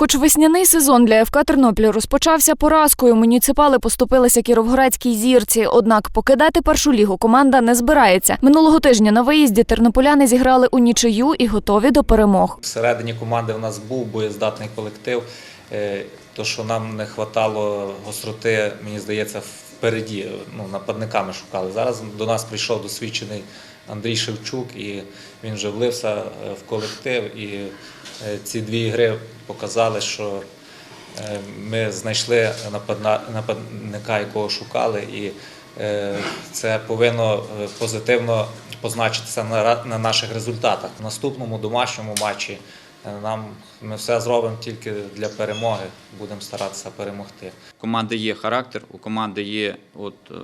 Хоч весняний сезон для ФК Тернопіль розпочався поразкою, муніципали поступилися кіровградській зірці. Однак покидати першу лігу команда не збирається. Минулого тижня на виїзді тернополяни зіграли у нічию і готові до перемог. Всередині команди в нас був боєздатний колектив. Е, То, що нам не вистачало гостроти, мені здається, впереді. Ну, нападниками шукали. Зараз до нас прийшов досвідчений Андрій Шевчук, і він вже влився е, в колектив. І е, ці дві ігри показали, що е, ми знайшли нападника, якого шукали, і це повинно позитивно позначитися на наших результатах. В наступному домашньому матчі нам ми все зробимо тільки для перемоги. Будемо старатися перемогти. Команди є характер, у команди є, от, е,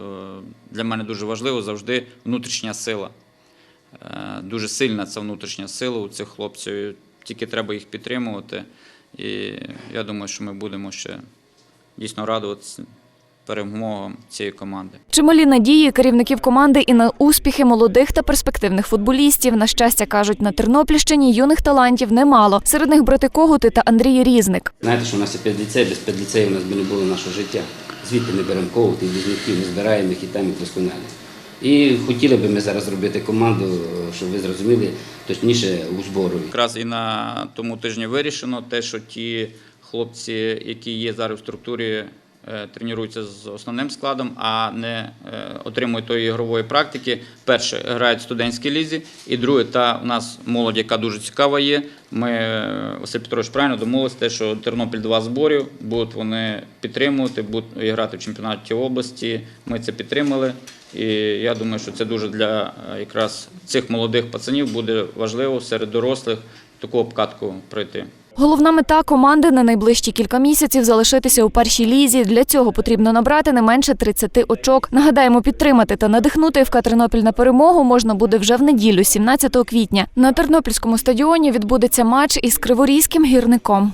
для мене дуже важливо завжди внутрішня сила. Е, Дуже сильна ця внутрішня сила у цих хлопців. Тільки треба їх підтримувати. І я думаю, що ми будемо ще дійсно радуватися перемогам цієї команди. Чималі надії керівників команди і на успіхи молодих та перспективних футболістів. На щастя, кажуть, на Тернопільщині юних талантів немало. Серед них брати Когути та Андрій Різник. Знаєте, що у нас є п'ять ліцеїв, без п'ять ліцеїв у нас би не було нашого життя. Звідти не беремо ковти, візників, не збираємо їх і там їх досконалі. І хотіли би ми зараз зробити команду, щоб ви зрозуміли, точніше у збору. Якраз і на тому тижні вирішено те, що ті хлопці, які є зараз в структурі, тренуються з основним складом, а не е, отримують тої ігрової практики. Перше грають в студентській лізі, і друге, та у нас молодь, яка дуже цікава є. Ми е, Василь Петрович правильно домовилися, що Тернопіль два зборів будуть вони підтримувати, будуть грати в чемпіонаті області. Ми це підтримали. І я думаю, що це дуже для е, якраз цих молодих пацанів буде важливо серед дорослих таку обкатку пройти. Головна мета команди на найближчі кілька місяців залишитися у першій лізі. Для цього потрібно набрати не менше 30 очок. Нагадаємо, підтримати та надихнути в Тернопіль на перемогу можна буде вже в неділю, 17 квітня. На Тернопільському стадіоні відбудеться матч із Криворізьким гірником.